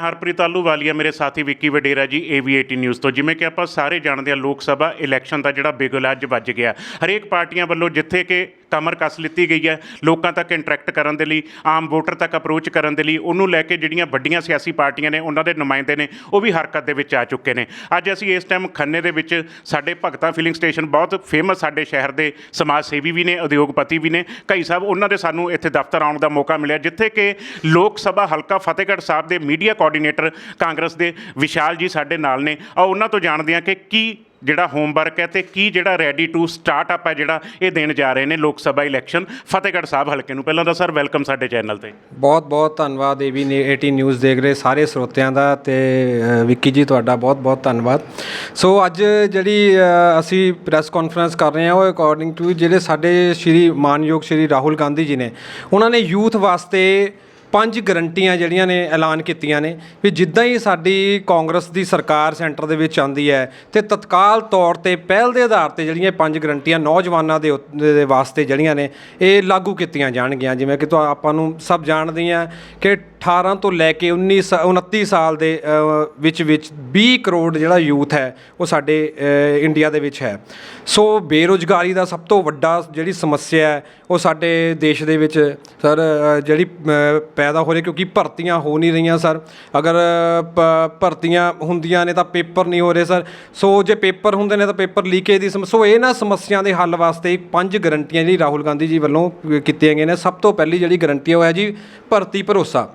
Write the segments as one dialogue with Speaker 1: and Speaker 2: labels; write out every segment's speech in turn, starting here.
Speaker 1: ਮੈਂ ਹਰਪ੍ਰੀਤ ਆਲੂਵਾਲੀਆ ਮੇਰੇ ਸਾਥੀ ਵਿੱਕੀ ਵਡੇਰਾ ਜੀ AV18 ਨਿਊਜ਼ ਤੋਂ। ਜਿਵੇਂ ਕਿ ਆਪਾਂ ਸਾਰੇ ਜਾਣਦੇ ਹਾਂ ਲੋਕ ਸਭਾ ਇਲੈਕਸ਼ਨ ਦਾ ਜਿਹੜਾ ਬਿਗਲ ਅੱਜ ਵੱਜ ਗਿਆ। ਹਰੇਕ ਪਾਰਟੀਆਂ ਵੱਲੋਂ ਜਿੱਥੇ ਕਿ ਕਮਰ ਕੱਸ ਲਿੱਤੀ ਗਈ ਹੈ ਲੋਕਾਂ ਤੱਕ ਇੰਟਰੈਕਟ ਕਰਨ ਦੇ ਲਈ, ਆਮ ਵੋਟਰ ਤੱਕ ਅਪਰੋਚ ਕਰਨ ਦੇ ਲਈ, ਉਹਨੂੰ ਲੈ ਕੇ ਜਿਹੜੀਆਂ ਵੱਡੀਆਂ ਸਿਆਸੀ ਪਾਰਟੀਆਂ ਨੇ, ਉਹਨਾਂ ਦੇ ਨੁਮਾਇੰਦੇ ਨੇ, ਉਹ ਵੀ ਹਰਕਤ ਦੇ ਵਿੱਚ ਆ ਚੁੱਕੇ ਨੇ। ਅੱਜ ਅਸੀਂ ਇਸ ਟਾਈਮ ਖੰਨੇ ਦੇ ਵਿੱਚ ਸਾਡੇ ਭਗਤਾ ਫਿਲਿੰਗ ਸਟੇਸ਼ਨ ਬਹੁਤ ਫੇਮਸ ਸਾਡੇ ਸ਼ਹਿਰ ਦੇ ਸਮਾਜ ਸੇਵੀ ਵੀ ਨੇ, ਉਦਯੋਗਪਤੀ ਵੀ ਨੇ ਕਈ ਸਾਹਿਬ, ਉਹਨਾਂ ਦੇ ਸਾਨੂੰ ਇੱਥੇ ਦਫ਼ਤਰ ਆਉਣ ਦਾ ਮੌਕਾ ਮਿਲਿਆ, ਜਿੱਥੇ ਕਿ ਲੋਕ ਸਭਾ ਹਲਕਾ ਫਤਿਹਗੜ੍ਹ ਸਾਹਿਬ ਦੇ ਮੀਡੀਆ ਕੋਆਰਡੀਨੇਟਰ ਕਾਂਗਰਸ ਦੇ ਵਿਸ਼ਾਲ ਜੀ ਸਾਡੇ ਨਾਲ ਨੇ। ਆ ਉਹਨਾਂ ਤੋਂ ਜਾਣਦੇ ਹਾਂ ਕਿ ਕੀ ਜਿਹੜਾ ਹੋਮਵਰਕ ਹੈ ਤੇ ਕੀ ਜਿਹੜਾ ਰੈਡੀ ਟੂ ਸਟਾਰਟ ਅਪ ਹੈ ਜਿਹੜਾ ਇਹ ਦੇਣ ਜਾ ਰਹੇ ਨੇ ਲੋਕ ਸਭਾ ਇਲੈਕਸ਼ਨ ਫਤਿਹਗੜ੍ਹ ਸਾਹਿਬ ਹਲਕੇ ਨੂੰ। ਪਹਿਲਾਂ ਤਾਂ ਸਰ ਵੈਲਕਮ ਸਾਡੇ ਚੈਨਲ ਤੇ।
Speaker 2: ਬਹੁਤ ਬਹੁਤ ਧੰਨਵਾਦ ਏਵੀ ਨੇ 18 ਨਿਊਜ਼ ਦੇਖ ਰਹੇ ਸਾਰੇ ਸਰੋਤਿਆਂ ਦਾ ਤੇ ਵਿੱਕੀ ਜੀ ਤੁਹਾਡਾ ਬਹੁਤ ਬਹੁਤ ਧੰਨਵਾਦ। ਸੋ ਅੱਜ ਜਿਹੜੀ ਅਸੀਂ ਪ੍ਰੈਸ ਕਾਨਫਰੰਸ ਕਰ ਰਹੇ ਹਾਂ, ਉਹ ਅਕੋਰਡਿੰਗ ਟੂ ਜਿਹੜੇ ਸਾਡੇ ਸ਼੍ਰੀ ਮਾਨਯੋਗ ਸ਼੍ਰੀ ਰਾਹੁਲ ਗਾਂਧੀ ਜੀ ਨੇ, ਉਹਨਾਂ ਨੇ ਯੂਥ ਵਾਸਤੇ ਪੰਜ ਗਰੰਟੀਆਂ ਜਿਹੜੀਆਂ ਨੇ ਐਲਾਨ ਕੀਤੀਆਂ ਨੇ ਵੀ ਜਿੱਦਾਂ ਹੀ ਸਾਡੀ ਕਾਂਗਰਸ ਦੀ ਸਰਕਾਰ ਸੈਂਟਰ ਦੇ ਵਿੱਚ ਆਂਦੀ ਹੈ ਤੇ ਤਤਕਾਲ ਤੌਰ ਤੇ ਪਹਿਲ ਦੇ ਆਧਾਰ ਤੇ ਜਿਹੜੀਆਂ ਪੰਜ ਗਰੰਟੀਆਂ ਨੌਜਵਾਨਾਂ ਦੇ ਉੱਤੇ- ਦੇ ਵਾਸਤੇ ਜਿਹੜੀਆਂ ਨੇ, ਇਹ ਲਾਗੂ ਕੀਤੀਆਂ ਜਾਣਗੀਆਂ। ਜਿਵੇਂ ਕਿ ਤੁਹਾ ਆਪਾਂ ਨੂੰ ਸਭ ਜਾਣਦੇ ਆ ਕਿ 18 ਤੋਂ ਲੈ ਕੇ 19 ਸਾ- 29 ਸਾਲ ਦੇ ਵਿੱਚ ਵਿੱਚ 20 ਕਰੋੜ ਜਿਹੜਾ ਯੂਥ ਹੈ, ਉਹ ਸਾਡੇ ਇੰਡੀਆ ਦੇ ਵਿੱਚ ਹੈ। ਸੋ ਬੇਰੁਜ਼ਗਾਰੀ ਦਾ ਸਭ ਤੋਂ ਵੱਡਾ ਜਿਹੜੀ ਸਮੱਸਿਆ ਹੈ, ਉਹ ਸਾਡੇ ਦੇਸ਼ ਦੇ ਵਿੱਚ ਸਰ ਜਿਹੜੀ ਪੈਦਾ ਹੋ ਰਹੀ ਕਿਉਂਕਿ ਭਰਤੀਆਂ ਹੋ ਨਹੀਂ ਰਹੀਆਂ ਸਰ। ਅਗਰ, ਪ- ਭਰਤੀਆਂ ਹੁੰਦੀਆਂ ਨੇ ਤਾਂ ਪੇਪਰ ਨਹੀਂ ਹੋ ਰਹੇ ਸਰ। ਸੋ ਜੇ ਪੇਪਰ ਹੁੰਦੇ ਨੇ ਤਾਂ ਪੇਪਰ ਲੀਕੇਜ ਦੀ ਸਮੱਸਿਆ ਸੋ ਇਹਨਾਂ ਸਮੱਸਿਆ ਦੇ ਹੱਲ ਵਾਸਤੇ ਪੰਜ ਗਰੰਟੀਆਂ ਜਿਹੜੀ ਰਾਹੁਲ ਗਾਂਧੀ ਜੀ ਵੱਲੋਂ ਕੀਤੀਆਂ ਗਈਆਂ ਨੇ। ਸਭ ਤੋਂ ਪਹਿਲੀ ਜਿਹੜੀ ਗਰੰਟੀ ਉਹ ਹੈ ਜੀ ਭਰਤੀ ਭਰੋਸਾ।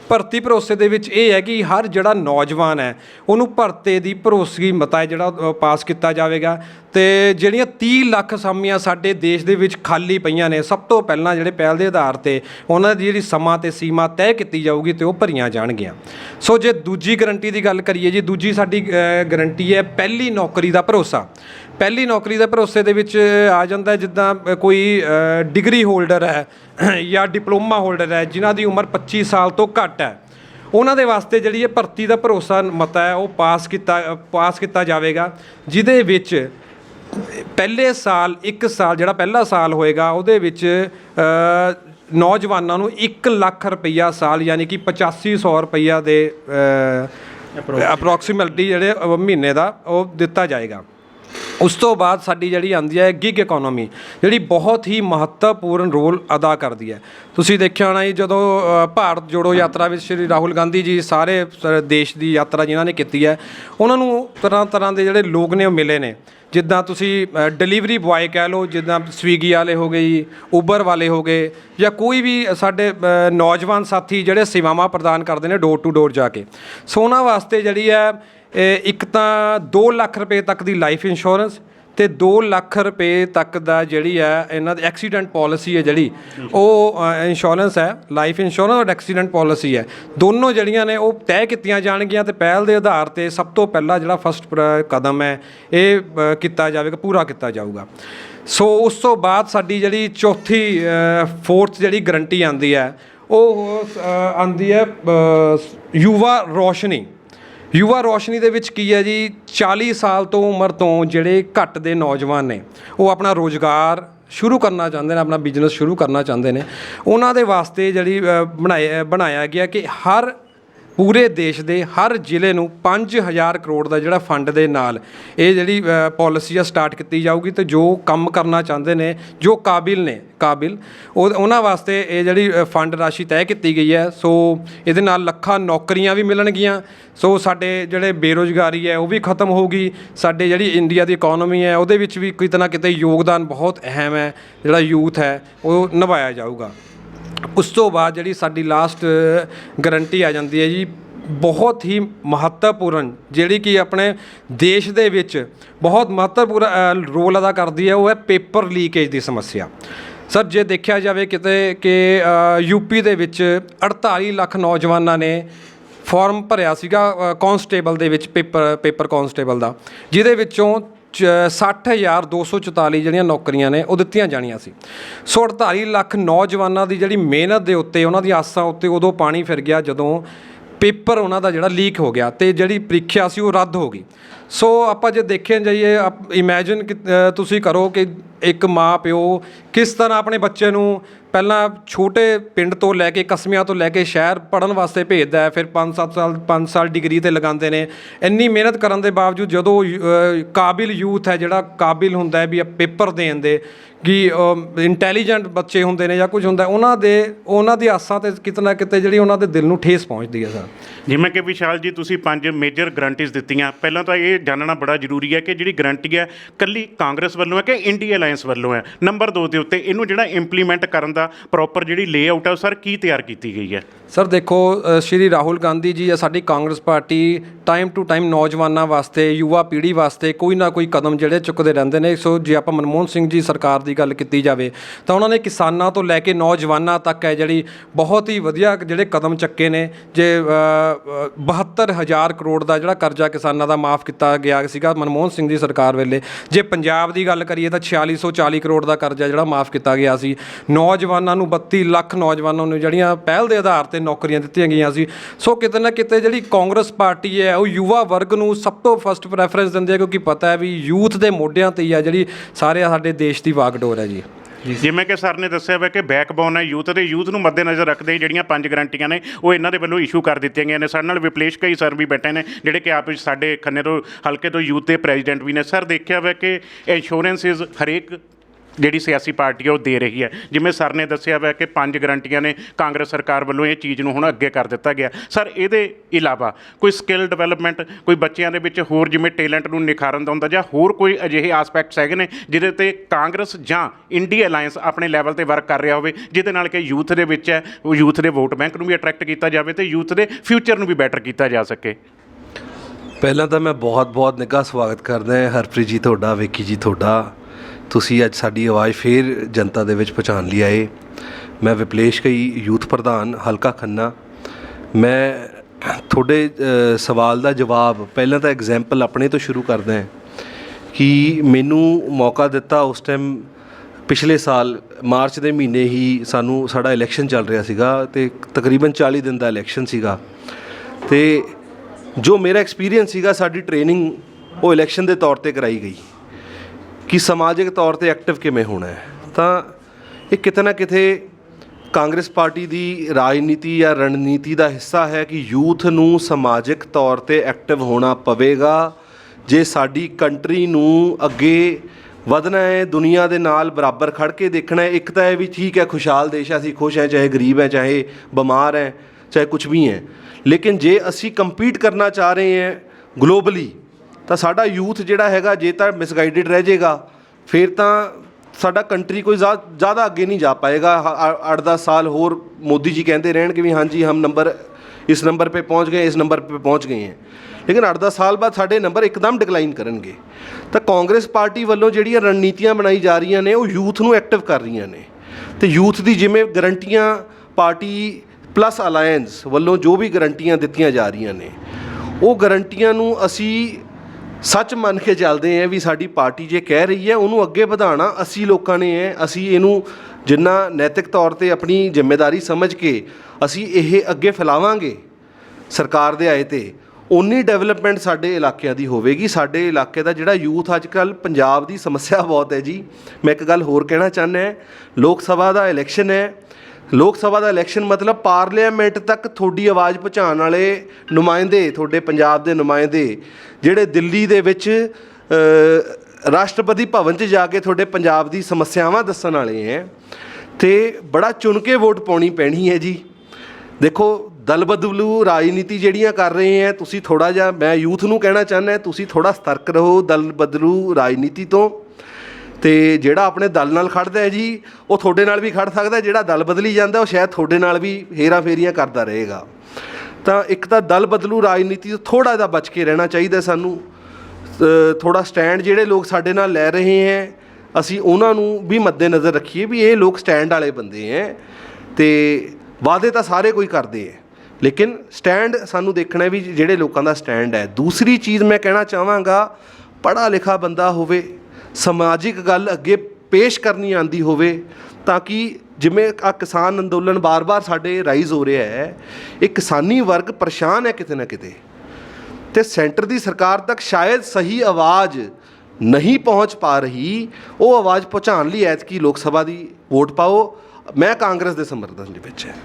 Speaker 2: ਭਰਤੀ ਭਰੋਸੇ ਦੇ ਵਿੱਚ ਇਹ ਹੈ ਕਿ ਹਰ ਜਿਹੜਾ ਨੌਜਵਾਨ ਹੈ ਉਹਨੂੰ ਭਰਤੇ ਦੀ ਭਰੋਸਗੀ ਮਤਾ ਹੈ ਜਿਹੜਾ ਪਾਸ ਕੀਤਾ ਜਾਵੇਗਾ। ਤੇ ਜਿਹੜੀਆਂ 30 ਲੱਖ ਅਸਾਮੀਆਂ ਸਾਡੇ ਦੇਸ਼ ਦੇ ਵਿੱਚ ਖਾਲੀ ਪਈਆਂ ਨੇ ਸਭ ਤੋਂ ਪਹਿਲਾਂ ਜਿਹੜੇ ਪਹਿਲ ਦੇ ਆਧਾਰ ਤੇ ਉਹਨਾਂ ਦੀ ਜਿਹੜੀ ਸਮਾਂ ਤੇ ਸੀਮਾ ਤੈਅ ਕੀਤੀ ਜਾਊਗੀ ਤੇ ਉਹ ਭਰੀਆਂ ਜਾਣਗੀਆਂ। ਸੋ ਜੇ ਦੂਜੀ ਗਰੰਟੀ ਦੀ ਗੱਲ ਕਰੀਏ ਜੀ ਦੂਜੀ ਸਾਡੀ ਅ, ਗਰੰਟੀ ਹੈ ਪਹਿਲੀ ਨੌਕਰੀ ਦਾ ਭਰੋਸਾ। ਪਹਿਲੀ ਨੌਕਰੀ ਦੇ ਭਰੋਸੇ ਦੇ ਵਿੱਚ ਆ ਜਾਂਦਾ ਜਿੱਦਾਂ ਕੋਈ ਡਿਗਰੀ ਹੋਲਡਰ ਹੈ ਜਾਂ ਡਿਪਲੋਮਾ ਹੋਲਡਰ ਹੈ ਜਿਨ੍ਹਾਂ ਦੀ ਉਮਰ 25 ਸਾਲ ਤੋਂ ਘੱਟ ਉਹਨਾਂ ਦੇ ਵਾਸਤੇ ਜਿਹੜੀ ਇਹ ਭਰਤੀ ਦਾ ਭਰੋਸਾ ਮਤਾ ਹੈ ਉਹ ਪਾਸ ਕੀਤਾ ਪਾਸ ਕੀਤਾ ਜਾਵੇਗਾ ਜਿਹਦੇ ਵਿੱਚ ਪਹਿਲੇ ਸਾਲ 1 ਸਾਲ ਜਿਹੜਾ ਪਹਿਲਾ ਸਾਲ ਹੋਏਗਾ ਉਹਦੇ ਵਿੱਚ ਨੌਜਵਾਨਾਂ ਨੂੰ 1 ਲੱਖ ਰੁਪਈਆ ਸਾਲ ਯਾਨੀ ਕਿ 8500 ਰੁਪਈਆ ਦੇ ਅਪਰੋਕਸੀਮੇਟਲੀ ਜਿਹੜੇ ਮਹੀਨੇ ਦਾ ਉਹ ਦਿੱਤਾ ਜਾਏਗਾ। ਉਸ ਤੋਂ ਬਾਅਦ ਸਾਡੀ ਜਿਹੜੀ ਆਉਂਦੀ ਹੈ ਗਿਗ ਇਕਨੋਮੀ ਜਿਹੜੀ ਬਹੁਤ ਹੀ ਮਹੱਤਵਪੂਰਨ ਰੋਲ ਅਦਾ ਕਰਦੀ ਹੈ। ਤੁਸੀਂ ਦੇਖਿਆ ਹੋਣਾ ਜੀ, ਜਦੋਂ ਭਾਰਤ ਜੋੜੋ ਯਾਤਰਾ ਵਿੱਚ ਸ਼੍ਰੀ ਰਾਹੁਲ ਗਾਂਧੀ ਜੀ ਸਾਰੇ ਦੇਸ਼ ਦੀ ਯਾਤਰਾ ਜਿਨ੍ਹਾਂ ਨੇ ਕੀਤੀ ਹੈ, ਉਹਨਾਂ ਨੂੰ ਤਰ੍ਹਾਂ ਤਰ੍ਹਾਂ ਦੇ ਜਿਹੜੇ ਲੋਕ ਨੇ ਉਹ ਮਿਲੇ ਨੇ। ਜਿੱਦਾਂ ਤੁਸੀਂ ਡਿਲੀਵਰੀ ਬੁਆਏ ਕਹਿ ਲਓ, ਜਿੱਦਾਂ ਸਵੀਗੀ ਵਾਲੇ ਹੋ ਗਏ ਜੀ ਉਬਰ ਵਾਲੇ ਹੋ ਗਏ, ਜਾਂ ਕੋਈ ਵੀ ਸਾਡੇ ਨੌਜਵਾਨ ਸਾਥੀ ਜਿਹੜੇ ਸੇਵਾਵਾਂ ਪ੍ਰਦਾਨ ਕਰਦੇ ਨੇ ਡੋਰ ਟੂ ਡੋਰ ਜਾ ਕੇ। ਸੋ ਉਹਨਾਂ ਵਾਸਤੇ ਜਿਹੜੀ ਹੈ ਇੱਕ ਤਾਂ 2 ਲੱਖ ਰੁਪਏ ਤੱਕ ਦੀ ਲਾਈਫ ਇੰਸ਼ੋਰੈਂਸ ਤੇ 2 ਲੱਖ ਰੁਪਏ ਤੱਕ ਦਾ ਜਿਹੜੀ ਹੈ ਇਹਨਾਂ ਦੀ ਐਕਸੀਡੈਂਟ ਪਾਲਿਸੀ ਹੈ ਜਿਹੜੀ ਉਹ ਇੰਸ਼ੋਰੈਂਸ ਹੈ ਲਾਈਫ ਇੰਸ਼ੋਰੈਂਸ ਔਰ ਐਕਸੀਡੈਂਟ ਪਾਲਿਸੀ ਹੈ। ਦੋਨੋਂ ਜਿਹੜੀਆਂ ਨੇ ਉਹ ਤੈਅ ਕੀਤੀਆਂ ਜਾਣਗੀਆਂ ਤੇ ਪਹਿਲ ਦੇ ਆਧਾਰ ਤੇ ਸਭ ਤੋਂ ਪਹਿਲਾ ਜਿਹੜਾ ਫਸਟ ਕਦਮ ਹੈ ਇਹ ਕੀਤਾ ਜਾਵੇਗਾ ਪੂਰਾ ਕੀਤਾ ਜਾਊਗਾ। ਸੋ ਉਸ ਤੋਂ ਬਾਅਦ ਸਾਡੀ ਜਿਹੜੀ ਚੌਥੀ ਫੋਰਥ ਜਿਹੜੀ ਗਰੰਟੀ ਆਂਦੀ ਹੈ ਉਹ ਅ, ਆਂਦੀ ਹੈ ਯੁਵਾ ਰੋਸ਼ਨੀ। ਯੁਵਾ ਰੋਸ਼ਨੀ ਦੇ ਵਿੱਚ ਕੀ ਹੈ ਜੀ? 40 ਸਾਲ ਤੋਂ ਉਮਰ ਤੋਂ ਜਿਹੜੇ ਘੱਟ ਦੇ ਨੌਜਵਾਨ ਨੇ ਉਹ ਆਪਣਾ ਰੋਜ਼ਗਾਰ ਸ਼ੁਰੂ ਕਰਨਾ ਚਾਹੁੰਦੇ ਨੇ ਆਪਣਾ ਬਿਜ਼ਨਸ ਸ਼ੁਰੂ ਕਰਨਾ ਚਾਹੁੰਦੇ ਨੇ। ਉਹਨਾਂ ਦੇ ਵਾਸਤੇ ਜਿਹੜੀ ਅ, ਬਣਾਇਆ ਬਣਾਇਆ ਗਿਆ ਕਿ ਹਰ ਪੂਰੇ ਦੇਸ਼ ਦੇ ਹਰ ਜ਼ਿਲ੍ਹੇ ਨੂੰ 5000 ਕਰੋੜ ਦਾ ਜਿਹੜਾ ਫੰਡ ਦੇ ਨਾਲ ਇਹ ਜਿਹੜੀ ਪਾਲਿਸੀ ਆ ਸਟਾਰਟ ਕੀਤੀ ਜਾਊਗੀ ਤੇ ਜੋ ਕੰਮ ਕਰਨਾ ਚਾਹੁੰਦੇ ਨੇ, ਜੋ ਕਾਬਿਲ ਨੇ, ਕਾਬਿਲ, ਉਹ, ਉਹਨਾਂ ਵਾਸਤੇ ਇਹ ਜਿਹੜੀ ਫੰਡ ਰਾਸ਼ੀ ਤੈਅ ਕੀਤੀ ਗਈ ਹੈ। ਸੋ ਇਹਦੇ ਨਾਲ ਲੱਖਾਂ ਨੌਕਰੀਆਂ ਵੀ ਮਿਲਣਗੀਆਂ। ਸੋ ਸਾਡੇ ਜਿਹੜੇ ਬੇਰੋਜ਼ਗਾਰੀ ਹੈ, ਉਹ ਵੀ ਖਤਮ ਹੋਊਗੀ। ਸਾਡੇ ਜਿਹੜੀ ਇੰਡੀਆ ਦੀ ਇਕਨੋਮੀ ਹੈ, ਉਹਦੇ ਵਿੱਚ ਵੀ ਕਿਤੇ ਨਾ ਕਿਤੇ ਯੋਗਦਾਨ ਬਹੁਤ ਅਹਿਮ ਹੈ। ਜਿਹੜਾ ਯੂਥ ਹੈ, ਉਹ ਨਿਭਾਇਆ ਜਾਊਗਾ। ਉਸ ਤੋਂ ਬਾਅਦ ਜਿਹੜੀ ਸਾਡੀ ਲਾਸਟ ਗਰੰਟੀ ਆ ਜਾਂਦੀ ਹੈ ਜੀ, ਬਹੁਤ ਹੀ ਮਹੱਤਵਪੂਰਨ, ਜਿਹੜੀ ਕਿ ਆਪਣੇ ਦੇਸ਼ ਦੇ ਵਿੱਚ ਬਹੁਤ ਮਹੱਤਵਪੂਰਨ ਰੋਲ ਅਦਾ ਕਰਦੀ ਹੈ, ਉਹ ਹੈ ਪੇਪਰ ਲੀਕੇਜ ਦੀ ਸਮੱਸਿਆ। ਸਰ, ਜੇ ਦੇਖਿਆ ਜਾਵੇ ਕਿਤੇ ਕਿ ਯੂਪੀ ਦੇ ਵਿੱਚ 48 ਲੱਖ ਨੌਜਵਾਨਾਂ ਨੇ ਫਾਰਮ ਭਰਿਆ ਸੀਗਾ ਕਨਸਟੇਬਲ ਦੇ ਵਿੱਚ ਪੇਪਰ ਪੇਪਰ ਕਨਸਟੇਬਲ ਦਾ, ਜਿਹਦੇ ਵਿੱਚੋਂ 60244 ਜਿਹੜੀਆਂ ਨੌਕਰੀਆਂ ਨੇ, ਉਹ ਦਿੱਤੀਆਂ ਜਾਣੀਆਂ ਸੀ। ਸੋ 48 ਲੱਖ ਨੌਜਵਾਨਾਂ ਦੀ ਜਿਹੜੀ ਮਿਹਨਤ ਦੇ ਉੱਤੇ, ਉਹਨਾਂ ਦੀ ਆਸਾਂ ਉੱਤੇ ਉਦੋਂ ਪਾਣੀ ਫਿਰ ਗਿਆ ਜਦੋਂ ਪੇਪਰ ਉਹਨਾਂ ਦਾ ਜਿਹੜਾ ਲੀਕ ਹੋ ਗਿਆ ਤੇ ਜਿਹੜੀ ਪ੍ਰੀਖਿਆ ਸੀ ਉਹ ਰੱਦ ਹੋ ਗਈ। ਸੋ ਆਪਾਂ ਜੇ ਦੇਖਿਆ ਜਾਈਏ ਇਮੇਜਿਨ ਤੁਸੀਂ ਕਰੋ ਕਿ ਇੱਕ ਮਾਂ ਪਿਓ ਕਿਸ ਤਰ੍ਹਾਂ ਆਪਣੇ ਬੱਚੇ ਨੂੰ ਪਹਿਲਾਂ ਛੋਟੇ ਪਿੰਡ ਤੋਂ ਲੈ ਕੇ ਕਸਮਿਆਂ ਤੋਂ ਲੈ ਕੇ ਸ਼ਹਿਰ ਪੜਨ ਵਾਸਤੇ ਭੇਜਦਾ ਹੈ ਫਿਰ 5-7 ਸਾਲ 5 ਸਾਲ ਡਿਗਰੀ ਤੇ ਲਗਾਉਂਦੇ ਨੇ। ਇੰਨੀ ਮਿਹਨਤ ਕਰਨ ਦੇ ਬਾਵਜੂਦ ਜਦੋਂ ਅ, ਕਾਬਿਲ ਯੂਥ ਹੈ ਜਿਹੜਾ ਕਾਬਿਲ ਹੁੰਦਾ ਹੈ ਵੀ ਪੇਪਰ ਦੇਣ ਦੇ ਕਿ ਇੰਟੈਲੀਜੈਂਟ ਬੱਚੇ ਹੁੰਦੇ ਨੇ ਜਾਂ ਕੁਝ ਹੁੰਦਾ ਉਹਨਾਂ ਦੇ ਉਹਨਾਂ ਦੀ ਆਸਾਂ ਤੇ ਕਿਤੇ ਨਾ ਕਿਤੇ ਜਿਹੜੀ ਉਹਨਾਂ ਦੇ ਦਿਲ ਨੂੰ ਠੇਸ ਪਹੁੰਚਦੀ ਹੈ ਸਰ।
Speaker 1: ਜਿਵੇਂ ਕਿ ਵਿਸ਼ਾਲ ਜੀ ਤੁਸੀਂ ਪੰਜ ਮੇਜਰ ਗਰੰਟੀਜ਼ ਦਿੱਤੀਆਂ। ਪਹਿਲਾਂ ਤਾਂ ਇਹ ਜਾਣਨਾ ਬੜਾ ਜ਼ਰੂਰੀ ਹੈ ਕਿ ਜਿਹੜੀ ਗਰੰਟੀ ਹੈ ਕੱਲੀ ਕਾਂਗਰਸ ਵੱਲੋਂ ਹੈ ਕਿ ਇੰਡੀਆ ਅਲਾਈਅੰਸ ਵੱਲੋਂ ਹੈ? ਨੰਬਰ 2 ਦੇ ਉੱਤੇ ਇਹਨੂੰ ਜਿਹੜਾ ਇੰਪਲੀਮੈਂਟ ਕਰਨ ਦਾ ਪ੍ਰੋਪਰ ਜਿਹੜੀ ਲੇਆਊਟ ਹੈ ਉਹ ਸਰ ਕੀ ਤਿਆਰ ਕੀਤੀ ਗਈ ਹੈ?
Speaker 2: ਸਰ ਦੇਖੋ ਸ਼੍ਰੀ ਰਾਹੁਲ ਗਾਂਧੀ ਜੀ ਜਾਂ ਸਾਡੀ Congress party time to time ਨੌਜਵਾਨਾਂ ਵਾਸਤੇ, ਯੁਵਾ ਪੀੜ੍ਹੀ ਵਾਸਤੇ ਕੋਈ ਨਾ ਕੋਈ ਕਦਮ ਜਿਹੜੇ ਚੁੱਕਦੇ ਰਹਿੰਦੇ ਨੇ। ਸੋ ਜੇ ਆਪਾਂ ਮਨਮੋਹਨ ਸਿੰਘ ਜੀ ਸਰਕਾਰ ਦੀ ਗੱਲ ਕੀਤੀ ਜਾਵੇ, ਤਾਂ ਉਹਨਾਂ ਨੇ ਕਿਸਾਨਾਂ ਤੋਂ ਲੈ ਕੇ ਨੌਜਵਾਨਾਂ ਤੱਕ ਹੈ ਜਿਹੜੀ ਬਹੁਤ ਹੀ ਵਧੀਆ ਜਿਹੜੇ ਕਦਮ ਚੱਕੇ ਨੇ। ਜੇ 72000 ਕਰੋੜ ਦਾ ਜਿਹੜਾ ਕਰਜ਼ਾ ਕਿਸਾਨਾਂ ਦਾ ਮਾਫ ਕੀਤਾ ਗਿਆ ਸੀਗਾ ਮਨਮੋਹਨ ਸਿੰਘ ਦੀ ਸਰਕਾਰ ਵੇਲੇ। ਜੇ ਪੰਜਾਬ ਦੀ ਗੱਲ ਕਰੀਏ ਤਾਂ 4640 ਕਰੋੜ ਦਾ ਕਰਜ਼ਾ ਜਿਹੜਾ ਮਾਫ ਕੀਤਾ ਗਿਆ ਸੀ। ਨੌਜਵਾਨਾਂ ਨੂੰ 32 ਲੱਖ ਨੌਜਵਾਨਾਂ ਨੂੰ ਜਿਹੜੀਆਂ ਪਹਿਲ ਦੇ ਆਧਾਰ ਤੇ ਨੌਕਰੀਆਂ ਦਿੱਤੀਆਂ ਗਈਆਂ ਸੀ। ਸੋ ਕਿਤੇ ਨਾ ਕਿਤੇ ਜਿਹੜੀ ਕਾਂਗਰਸ ਪਾਰਟੀ ਹੈ, ਉਹ ਯੁਵਾ ਵਰਗ ਨੂੰ ਸਭ ਤੋਂ ਫਸਟ ਪ੍ਰੈਫਰੈਂਸ ਦਿੰਦੀ ਹੈ, ਕਿਉਂਕਿ ਪਤਾ ਹੈ ਵੀ ਯੂਥ ਦੇ ਮੋਢਿਆਂ ਤੇ ਹੀ ਆ ਜਿਹੜੀ ਸਾਰੇ ਸਾਡੇ ਦੇਸ਼ ਦੀ ਵਾਗਡੋਰ ਹੈ ਜੀ।
Speaker 1: ਜਿਵੇਂ ਕਿ ਸਰ ਨੇ ਦੱਸਿਆ ਹੋਇਆ ਕਿ ਬੈਕਬੋਨ ਹੈ ਯੂਥ ਦੇ ਯੂਥ ਨੂੰ ਮੱਦੇਨਜ਼ਰ ਰੱਖਦੇ ਜਿਹੜੀਆਂ ਪੰਜ ਗਰੰਟੀਆਂ ਨੇ, ਉਹ ਇਹਨਾਂ ਦੇ ਵੱਲੋਂ ਇਸ਼ੂ ਕਰ ਦਿੱਤੀਆਂ ਗਈਆਂ ਨੇ। ਸਾਡੇ ਨਾਲ ਵਿਪਲੇਸ਼ ਕਈ ਸਰ ਵੀ ਬੈਠੇ ਨੇ, ਜਿਹੜੇ ਕਿ ਆਪ ਵਿੱਚ ਸਾਡੇ ਖੰਨੇ ਤੋਂ, ਹਲਕੇ ਤੋਂ ਯੂਥ ਦੇ ਪ੍ਰੈਜ਼ੀਡੈਂਟ ਵੀ ਨੇ। ਸਰ, ਦੇਖਿਆ ਹੋਇਆ ਕਿ ਇੰਸ਼ੋਰੈਂਸ ਇਜ਼ ਹਰੇਕ ਜਿਹੜੀ ਸਿਆਸੀ ਪਾਰਟੀ ਹੈ ਉਹ ਦੇ ਰਹੀ ਹੈ। ਜਿਵੇਂ ਸਰ ਨੇ ਦੱਸਿਆ ਹੋਇਆ ਕਿ ਪੰਜ ਗਰੰਟੀਆਂ ਨੇ ਕਾਂਗਰਸ ਸਰਕਾਰ ਵੱਲੋਂ ਇਹ ਚੀਜ਼ ਨੂੰ ਹੁਣ ਅੱਗੇ ਕਰ ਦਿੱਤਾ ਗਿਆ। ਸਰ, ਇਹਦੇ ਇਲਾਵਾ ਕੋਈ ਸਕਿੱਲ ਡਿਵੈਲਪਮੈਂਟ ਕੋਈ ਬੱਚਿਆਂ ਦੇ ਵਿੱਚ ਹੋਰ ਜਿਵੇਂ ਟੈਲੈਂਟ ਨੂੰ ਨਿਖਾਰਨ ਦਾ ਹੁੰਦਾ ਜਾਂ ਹੋਰ ਕੋਈ ਅਜਿਹੇ ਆਸਪੈਕਟਸ ਹੈਗੇ ਨੇ ਜਿਹਦੇ ਤੇ ਕਾਂਗਰਸ ਜਾਂ ਇੰਡੀਆ ਅਲਾਈਅੰਸ ਆਪਣੇ ਲੈਵਲ ਤੇ ਵਰਕ ਕਰ ਰਿਹਾ ਹੋਵੇ, ਜਿਹਦੇ ਨਾਲ ਕਿ ਯੂਥ ਦੇ ਵਿੱਚ ਹੈ, ਉਹ ਯੂਥ ਦੇ ਵੋਟ ਬੈਂਕ ਨੂੰ ਵੀ ਅਟਰੈਕਟ ਕੀਤਾ ਜਾਵੇ ਤੇ ਯੂਥ ਦੇ ਫਿਊਚਰ ਨੂੰ ਵੀ ਬੈਟਰ ਕੀਤਾ ਜਾ ਸਕੇ।
Speaker 3: ਪਹਿਲਾਂ ਤਾਂ ਮੈਂ ਬਹੁਤ-ਬਹੁਤ ਨਿੱਘਾ ਸਵਾਗਤ ਕਰਦਾ ਹਾਂ, ਹਰਪ੍ਰੀਤ ਜੀ ਤੁਹਾਡਾ, ਵਿੱਕੀ ਜੀ ਤੁਹਾਡਾ। ਤੁਸੀਂ ਅੱਜ ਸਾਡੀ ਆਵਾਜ਼ ਫੇਰ ਜਨਤਾ ਦੇ ਵਿੱਚ ਪਹੁੰਚਾਉਣ ਲਈ ਆਏ। ਮੈਂ ਵਿਪਲੇਸ਼ ਕਈ, ਯੂਥ ਪ੍ਰਧਾਨ ਹਲਕਾ ਖੰਨਾ। ਮੈਂ ਤੁਹਾਡੇ ਸਵਾਲ ਦਾ ਜਵਾਬ ਪਹਿਲਾਂ ਤਾਂ ਐਗਜ਼ਾਮਪਲ ਆਪਣੇ ਤੋਂ ਸ਼ੁਰੂ ਕਰਦਾ ਹਾਂ ਕਿ ਮੈਨੂੰ ਮੌਕਾ ਦਿੱਤਾ ਉਸ ਟਾਈਮ ਪਿਛਲੇ ਸਾਲ, ਮਾਰਚ ਦੇ ਮਹੀਨੇ ਹੀ ਸਾਨੂੰ ਸਾਡਾ ਇਲੈਕਸ਼ਨ ਚੱਲ ਰਿਹਾ ਸੀਗਾ ਤੇ ਤਕਰੀਬਨ 40 ਦਿਨ ਦਾ ਇਲੈਕਸ਼ਨ ਸੀਗਾ। ਤੇ ਜੋ ਮੇਰਾ ਐਕਸਪੀਰੀਅੰਸ ਸੀਗਾ, ਸਾਡੀ ਟ੍ਰੇਨਿੰਗ ਉਹ ਇਲੈਕਸ਼ਨ ਦੇ ਤੌਰ ਤੇ ਕਰਾਈ ਗਈ। ਕਿ ਸਮਾਜਿਕ ਤੌਰ ਤੇ ਐਕਟਿਵ ਕਿਵੇਂ ਹੋਣਾ ਹੈ? ਤਾਂ ਇਹ ਕਿਤੇ ਨਾ ਕਿਤੇ ਕਾਂਗਰਸ ਪਾਰਟੀ ਦੀ ਰਾਜਨੀਤੀ ਜਾਂ ਰਣਨੀਤੀ ਦਾ ਹਿੱਸਾ ਹੈ ਕਿ ਯੂਥ ਨੂੰ ਸਮਾਜਿਕ ਤੌਰ ਤੇ ਐਕਟਿਵ ਹੋਣਾ ਪਵੇਗਾ। ਜੇ ਸਾਡੀ ਕੰਟਰੀ ਨੂੰ ਅੱਗੇ ਵਧਣਾ ਹੈ, ਦੁਨੀਆ ਦੇ ਨਾਲ ਬਰਾਬਰ ਖੜ ਕੇ ਦੇਖਣਾ ਹੈ, ਇੱਕ ਤਾਂ ਇਹ ਵੀ ਠੀਕ ਹੈ, ਖੁਸ਼ਹਾਲ ਦੇਸ਼ ਹੈ, ਅਸੀਂ ਖੁਸ਼ ਹੈ, ਚਾਹੇ ਗਰੀਬ ਹੈ, ਚਾਹੇ ਬਿਮਾਰ ਹੈ, ਚਾਹੇ ਕੁਝ ਵੀ ਹੈ। ਲੇਕਿਨ ਜੇ ਅਸੀਂ ਕੰਪੀਟ ਕਰਨਾ ਚਾਹ ਰਹੇ ਹਾਂ ਗਲੋਬਲੀ ਤਾਂ ਸਾਡਾ ਯੂਥ ਜਿਹੜਾ ਹੈਗਾ, ਜੇ ਤਾਂ ਮਿਸਗਾਈਡਡ ਰਹਿ ਜਾਏਗਾ, ਫਿਰ ਤਾਂ ਸਾਡਾ ਕੰਟਰੀ ਕੋਈ ਜ਼ਿਆਦਾ ਅੱਗੇ ਨਹੀਂ ਜਾ ਪਾਏਗਾ। 8-10 ਸਾਲ ਹੋਰ ਮੋਦੀ ਜੀ ਕਹਿੰਦੇ ਰਹਿਣਗੇ ਵੀ ਹਾਂਜੀ, ਹਮ ਨੰਬਰ ਇਸ ਨੰਬਰ 'ਤੇ ਪਹੁੰਚ ਗਏ, ਇਸ ਨੰਬਰ 'ਤੇ ਪਹੁੰਚ ਗਏ ਹੈ। ਲੇਕਿਨ 8-10 ਸਾਲ ਬਾਅਦ ਸਾਡੇ ਨੰਬਰ ਇੱਕਦਮ ਡਿਕਲਾਈਨ ਕਰਨਗੇ। ਤਾਂ ਕਾਂਗਰਸ ਪਾਰਟੀ ਵੱਲੋਂ ਜਿਹੜੀਆਂ ਰਣਨੀਤੀਆਂ ਬਣਾਈ ਜਾ ਰਹੀਆਂ ਨੇ, ਉਹ ਯੂਥ ਨੂੰ ਐਕਟਿਵ ਕਰ ਰਹੀਆਂ ਨੇ। ਤੇ ਯੂਥ ਦੀ ਜਿਵੇਂ ਗਰੰਟੀਆਂ ਪਾਰਟੀ ਪਲੱਸ ਅਲਾਈਅੰਸ ਵੱਲੋਂ ਜੋ ਵੀ ਗਰੰਟੀਆਂ ਦਿੱਤੀਆਂ ਜਾ ਰਹੀਆਂ ਨੇ, ਉਹ ਗਰੰਟੀਆਂ ਨੂੰ ਅਸੀਂ ਸੱਚ ਮੰਨ ਕੇ ਚੱਲਦੇ ਹਾਂ ਵੀ ਸਾਡੀ ਪਾਰਟੀ ਜੇ ਕਹਿ ਰਹੀ ਹੈ, ਉਹਨੂੰ ਅੱਗੇ ਵਧਾਉਣਾ ਅਸੀਂ ਲੋਕਾਂ ਨੇ ਹੈ। ਅਸੀਂ ਇਹਨੂੰ ਜਿੰਨਾ ਨੈਤਿਕ ਤੌਰ ਤੇ ਆਪਣੀ ਜ਼ਿੰਮੇਵਾਰੀ ਸਮਝ ਕੇ ਅਸੀਂ ਇਹ ਅੱਗੇ ਫੈਲਾਵਾਂਗੇ ਸਰਕਾਰ ਦੇ ਆਏ ਤੇ ਉਨੀ ਡਿਵੈਲਪਮੈਂਟ ਸਾਡੇ ਇਲਾਕਿਆਂ ਦੀ ਹੋਵੇਗੀ। ਸਾਡੇ ਇਲਾਕੇ ਦਾ ਜਿਹੜਾ ਯੂਥ ਅੱਜ ਕੱਲ ਪੰਜਾਬ ਦੀ ਸਮੱਸਿਆ ਬਹੁਤ ਹੈ ਜੀ। ਮੈਂ ਇੱਕ ਗੱਲ ਹੋਰ ਕਹਿਣਾ ਚਾਹੁੰਦਾ ਲੋਕ ਸਭਾ ਦਾ ਇਲੈਕਸ਼ਨ ਹੈ। ਲੋਕ ਸਭਾ ਦਾ ਇਲੈਕਸ਼ਨ ਮਤਲਬ ਪਾਰਲੀਮੈਂਟ ਤੱਕ ਤੁਹਾਡੀ ਆਵਾਜ਼ ਪਹੁੰਚਾਉਣ ਵਾਲੇ ਨੁਮਾਇੰਦੇ, ਤੁਹਾਡੇ ਪੰਜਾਬ ਦੇ ਨੁਮਾਇੰਦੇ, ਜਿਹੜੇ ਦਿੱਲੀ ਦੇ ਵਿੱਚ ਰਾਸ਼ਟਰਪਤੀ ਭਵਨ 'ਚ ਜਾ ਕੇ ਤੁਹਾਡੇ ਪੰਜਾਬ ਦੀ ਸਮੱਸਿਆਵਾਂ ਦੱਸਣ ਵਾਲੇ ਹੈ, ਤੇ ਬੜਾ ਚੁਣ ਕੇ ਵੋਟ ਪਾਉਣੀ ਪੈਣੀ ਹੈ ਜੀ। ਦੇਖੋ ਦਲ ਬਦਲੂ ਰਾਜਨੀਤੀ ਜਿਹੜੀਆਂ ਕਰ ਰਹੇ ਹੈ, ਤੁਸੀਂ ਥੋੜਾ ਜਿਹਾ, ਮੈਂ ਯੂਥ ਨੂੰ ਕਹਿਣਾ ਚਾਹੁੰਦਾ, ਤੁਸੀਂ ਥੋੜਾ ਸਤਰਕ ਰਹੋ ਦਲ ਬਦਲੂ ਰਾਜਨੀਤੀ ਤੋਂ। ਤੇ ਜਿਹੜਾ ਆਪਣੇ ਦਲ ਨਾਲ ਖੜਦਾ ਹੈ ਜੀ, ਉਹ ਤੁਹਾਡੇ ਨਾਲ ਵੀ ਖੜ ਸਕਦਾ ਜਿਹੜਾ ਦਲ ਬਦਲੀ ਜਾਂਦਾ ਉਹ ਸ਼ਾਇਦ ਤੁਹਾਡੇ ਨਾਲ ਵੀ ਹੇਰਾ ਫੇਰੀਆਂ ਕਰਦਾ ਰਹੇਗਾ। ਤਾਂ ਇੱਕ ਤਾਂ ਦਲ ਬਦਲੂ, ਰਾਜਨੀਤੀ ਤੋਂ ਥੋੜਾ ਜਿਹਾ ਬਚ ਕੇ ਰਹਿਣਾ ਚਾਹੀਦਾ ਸਾਨੂੰ। ਥੋੜਾ ਸਟੈਂਡ ਜਿਹੜੇ ਲੋਕ ਸਾਡੇ ਨਾਲ ਲੈ ਰਹੇ ਹੈ, ਅਸੀਂ ਉਹਨਾਂ ਨੂੰ ਵੀ ਮੱਦੇਨਜ਼ਰ ਰੱਖੀਏ ਵੀ ਇਹ ਲੋਕ ਸਟੈਂਡ ਵਾਲੇ ਬੰਦੇ ਹੈ ਤੇ ਵਾਅਦੇ ਤਾਂ ਸਾਰੇ ਕੋਈ ਕਰਦੇ ਹੈ। ਲੇਕਿਨ ਸਟੈਂਡ ਸਾਨੂੰ ਦੇਖਣਾ ਵੀ ਜਿਹੜੇ ਲੋਕਾਂ ਦਾ ਸਟੈਂਡ ਹੈ। ਦੂਸਰੀ ਚੀਜ਼ ਮੈਂ ਕਹਿਣਾ ਚਾਹਾਂਗਾ, ਪੜ੍ਹਾ ਲਿਖਾ ਬੰਦਾ ਹੋਵੇ ਸਮਾਜਿਕ ਗੱਲ ਅੱਗੇ ਪੇਸ਼ ਕਰਨੀ ਆਉਂਦੀ ਹੋਵੇ ਤਾਂ ਕਿ ਜਿਵੇਂ ਆ ਕਿਸਾਨ ਅੰਦੋਲਨ ਬਾਰ-ਬਾਰ ਸਾਡੇ ਰਾਈਜ਼ ਹੋ ਰਿਹਾ ਹੈ, ਇਹ ਕਿਸਾਨੀ ਵਰਗ ਪਰੇਸ਼ਾਨ ਹੈ ਕਿਤੇ ਨਾ ਕਿਤੇ। ਤੇ ਸੈਂਟਰ ਦੀ ਸਰਕਾਰ ਤੱਕ ਸ਼ਾਇਦ ਸਹੀ ਆਵਾਜ਼ ਨਹੀਂ ਪਹੁੰਚ ਪਾ ਰਹੀ, ਉਹ ਆਵਾਜ਼ ਪਹੁੰਚਾਉਣ ਲਈ ਐਤਕੀ ਲੋਕ ਸਭਾ ਦੀ ਵੋਟ ਪਾਓ। ਮੈਂ ਕਾਂਗਰਸ ਦੇ ਸਮਰਥਨ ਦੇ ਵਿੱਚ ਹੈ।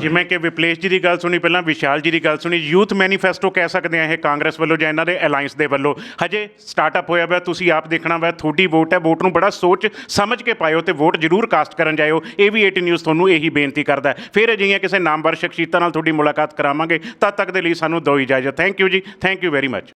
Speaker 1: ਜਿਵੇਂ ਕਿ ਵਿਪਲੇਸ਼ ਜੀ ਦੀ ਗੱਲ ਸੁਣੀ, ਪਹਿਲਾਂ ਵਿਸ਼ਾਲ ਜੀ ਦੀ ਗੱਲ ਸੁਣੀ, ਯੂਥ ਮੈਨੀਫੈਸਟੋ ਕਹਿ ਸਕਦੇ ਆ ਇਹ ਕਾਂਗਰਸ ਵੱਲੋਂ ਜਾਂ ਇਹਨਾਂ ਦੇ ਅਲਾਈਅੰਸ ਦੇ ਵੱਲੋਂ। ਹਜੇ ਸਟਾਰਟਅਪ ਹੋਇਆ ਹੋਇਆ ਤੁਸੀਂ ਆਪ ਦੇਖਣਾ ਵਾ, ਤੁਹਾਡੀ ਵੋਟ ਹੈ ਵੋਟ ਨੂੰ ਬੜਾ ਸੋਚ ਸਮਝ ਕੇ ਪਾਇਓ ਤੇ ਵੋਟ ਜ਼ਰੂਰ ਕਾਸਟ ਕਰਨ ਜਾਇਓ। ਇਹ ਵੀ 18 ਨਿਊਜ਼ ਤੁਹਾਨੂੰ ਇਹੀ ਬੇਨਤੀ ਕਰਦਾ ਹੈ। ਫਿਰ ਅਜਿਹੀਆਂ ਕਿਸੇ ਨਾਮਵਰ ਸ਼ਖਸੀਅਤਾਂ ਨਾਲ ਤੁਹਾਡੀ ਮੁਲਾਕਾਤ ਕਰਾਵਾਂਗੇ। ਤਦ ਤੱਕ ਦੇ ਲਈ ਸਾਨੂੰ ਦਿਓ ਇਜਾਜ਼ਤ। Thank you ji thank you very much